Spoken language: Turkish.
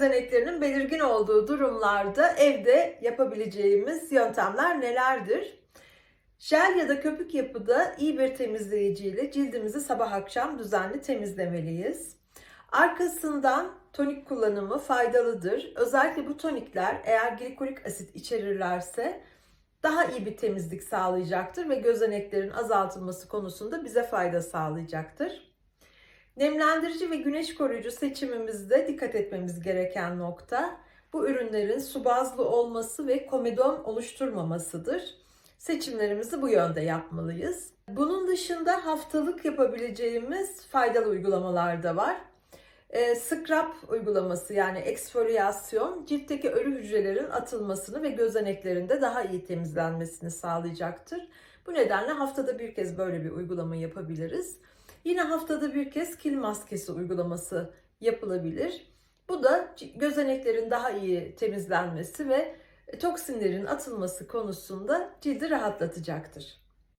gözeneklerinin belirgin olduğu durumlarda evde yapabileceğimiz yöntemler nelerdir? Jel ya da köpük yapıda iyi bir temizleyiciyle cildimizi sabah akşam düzenli temizlemeliyiz. Arkasından tonik kullanımı faydalıdır. Özellikle bu tonikler eğer glikolik asit içerirlerse daha iyi bir temizlik sağlayacaktır ve gözeneklerin azaltılması konusunda bize fayda sağlayacaktır. Nemlendirici ve güneş koruyucu seçimimizde dikkat etmemiz gereken nokta bu ürünlerin su bazlı olması ve komedon oluşturmamasıdır. Seçimlerimizi bu yönde yapmalıyız. Bunun dışında haftalık yapabileceğimiz faydalı uygulamalar da var. E, scrub uygulaması yani eksfoliyasyon ciltteki ölü hücrelerin atılmasını ve gözeneklerinde daha iyi temizlenmesini sağlayacaktır. Bu nedenle haftada bir kez böyle bir uygulama yapabiliriz. Yine haftada bir kez kil maskesi uygulaması yapılabilir. Bu da gözeneklerin daha iyi temizlenmesi ve toksinlerin atılması konusunda cildi rahatlatacaktır.